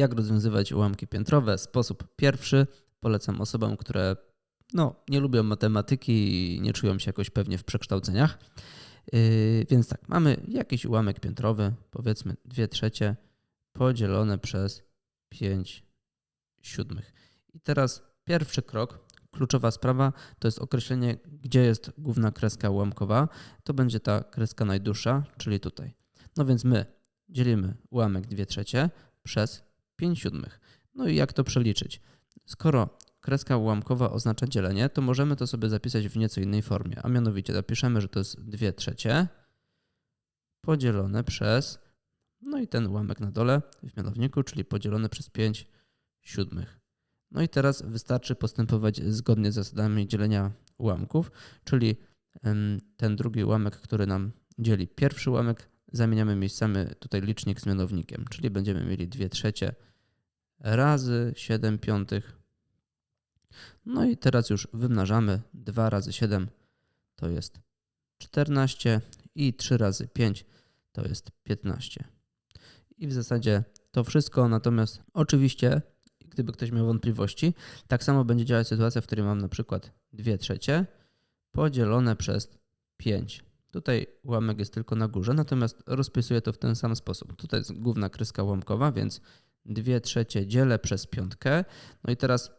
Jak rozwiązywać ułamki piętrowe? Sposób pierwszy. Polecam osobom, które no, nie lubią matematyki i nie czują się jakoś pewnie w przekształceniach. Yy, więc tak, mamy jakiś ułamek piętrowy, powiedzmy 2 trzecie, podzielone przez 5 siódmych. I teraz pierwszy krok, kluczowa sprawa, to jest określenie, gdzie jest główna kreska ułamkowa. To będzie ta kreska najdłuższa, czyli tutaj. No więc my dzielimy ułamek 2 trzecie przez 5 siódmych. No i jak to przeliczyć? Skoro kreska ułamkowa oznacza dzielenie, to możemy to sobie zapisać w nieco innej formie, a mianowicie zapiszemy, że to jest 2 trzecie podzielone przez, no i ten ułamek na dole w mianowniku, czyli podzielone przez 5 siódmych. No i teraz wystarczy postępować zgodnie z zasadami dzielenia ułamków, czyli ten drugi ułamek, który nam dzieli pierwszy ułamek, zamieniamy miejscami tutaj licznik z mianownikiem, czyli będziemy mieli 2 trzecie razy 7 piątych. No i teraz już wymnażamy 2 razy 7 to jest 14 i 3 razy 5 to jest 15. I w zasadzie to wszystko, natomiast oczywiście, gdyby ktoś miał wątpliwości, tak samo będzie działać sytuacja, w której mam na przykład 2 trzecie podzielone przez 5. Tutaj ułamek jest tylko na górze, natomiast rozpisuję to w ten sam sposób. Tutaj jest główna kreska ułamkowa, więc 2 trzecie dzielę przez piątkę. No i teraz,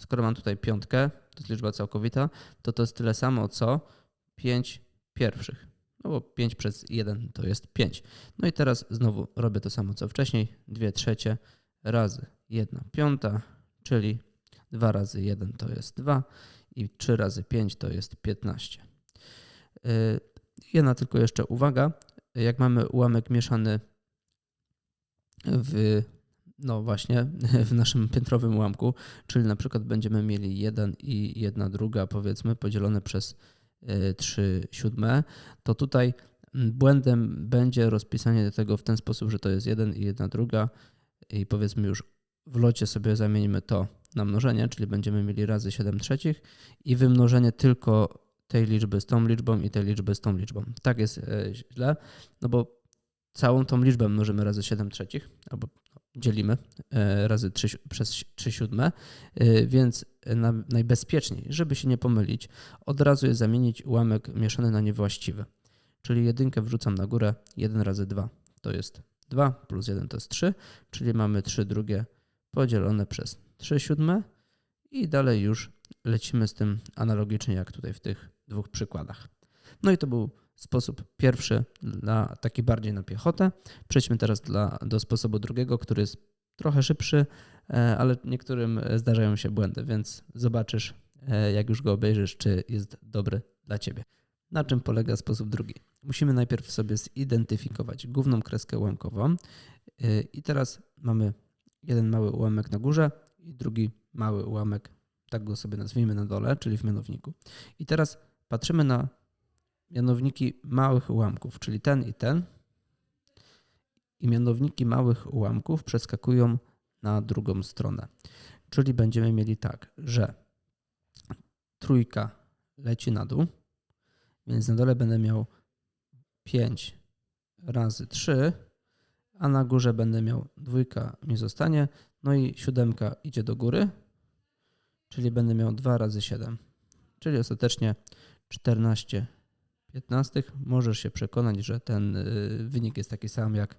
skoro mam tutaj piątkę, to jest liczba całkowita, to to jest tyle samo co 5 pierwszych. No bo 5 przez 1 to jest 5. No i teraz znowu robię to samo co wcześniej. 2 trzecie razy 1 piąta, czyli 2 razy 1 to jest 2 i 3 razy 5 to jest 15. Jedna tylko jeszcze uwaga. Jak mamy ułamek mieszany w, no właśnie, w naszym piętrowym ułamku, czyli na przykład będziemy mieli 1 i 1 druga, powiedzmy, podzielone przez 3 e, siódme, to tutaj błędem będzie rozpisanie tego w ten sposób, że to jest 1 i 1 druga i powiedzmy już w locie sobie zamienimy to na mnożenie, czyli będziemy mieli razy 7 trzecich i wymnożenie tylko tej liczby z tą liczbą i tej liczby z tą liczbą. Tak jest e, źle, no bo całą tą liczbę mnożymy razy 7 trzecich, albo dzielimy e, razy 3 przez 3 siódme, e, więc najbezpieczniej, żeby się nie pomylić, od razu jest zamienić ułamek mieszany na niewłaściwy. Czyli jedynkę wrzucam na górę, 1 razy 2 to jest 2, plus 1 to jest 3, czyli mamy 3 drugie podzielone przez 3 siódme i dalej już lecimy z tym analogicznie jak tutaj w tych dwóch przykładach. No i to był sposób pierwszy dla taki bardziej na piechotę. Przejdźmy teraz dla, do sposobu drugiego, który jest trochę szybszy, e, ale niektórym zdarzają się błędy, więc zobaczysz, e, jak już go obejrzysz, czy jest dobry dla ciebie. Na czym polega sposób drugi? Musimy najpierw sobie zidentyfikować główną kreskę ułamkową e, i teraz mamy jeden mały ułamek na górze i drugi mały ułamek, tak go sobie nazwijmy na dole, czyli w mianowniku. I teraz patrzymy na mianowniki małych ułamków, czyli ten i ten. I mianowniki małych ułamków przeskakują na drugą stronę. Czyli będziemy mieli tak, że trójka leci na dół, więc na dole będę miał 5 razy 3, a na górze będę miał dwójka mi zostanie, no i siódemka idzie do góry, czyli będę miał 2 razy 7, czyli ostatecznie 14 15 możesz się przekonać, że ten y, wynik jest taki sam jak y,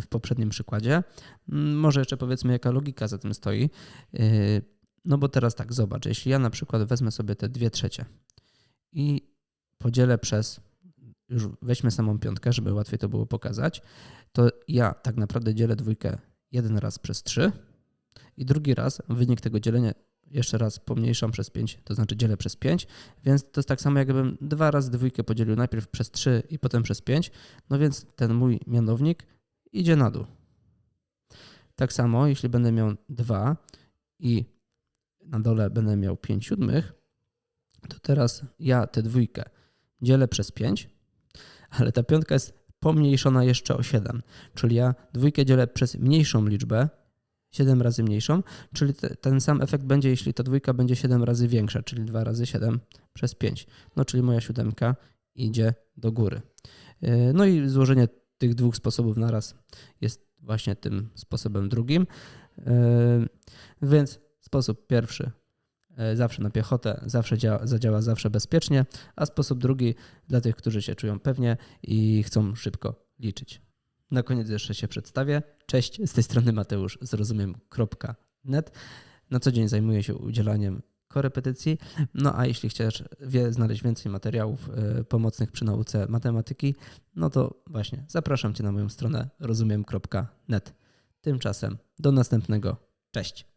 w poprzednim przykładzie. Mm, może jeszcze powiedzmy, jaka logika za tym stoi. Y, no bo teraz tak, zobacz, jeśli ja na przykład wezmę sobie te dwie trzecie i podzielę przez, już weźmy samą piątkę, żeby łatwiej to było pokazać, to ja tak naprawdę dzielę dwójkę jeden raz przez trzy i drugi raz wynik tego dzielenia jeszcze raz pomniejszam przez 5, to znaczy dzielę przez 5, więc to jest tak samo jakbym dwa razy dwójkę podzielił najpierw przez 3 i potem przez 5, no więc ten mój mianownik idzie na dół. Tak samo, jeśli będę miał 2 i na dole będę miał 5 siódmych, to teraz ja tę dwójkę dzielę przez 5, ale ta piątka jest pomniejszona jeszcze o 7, czyli ja dwójkę dzielę przez mniejszą liczbę, 7 razy mniejszą, czyli te, ten sam efekt będzie, jeśli ta dwójka będzie 7 razy większa, czyli 2 razy 7 przez 5. No czyli moja siódemka idzie do góry. E, no i złożenie tych dwóch sposobów naraz jest właśnie tym sposobem drugim. Więc sposób pierwszy zawsze na piechotę, zawsze działa, zadziała zawsze bezpiecznie, a sposób drugi dla tych, którzy się czują pewnie i chcą szybko liczyć. Na koniec jeszcze się przedstawię. Cześć, z tej strony Mateusz z rozumiem.net. Na co dzień zajmuję się udzielaniem korepetycji. No a jeśli chcesz wie, znaleźć więcej materiałów y, pomocnych przy nauce matematyki, no to właśnie zapraszam Cię na moją stronę rozumiem.net. Tymczasem do następnego. Cześć.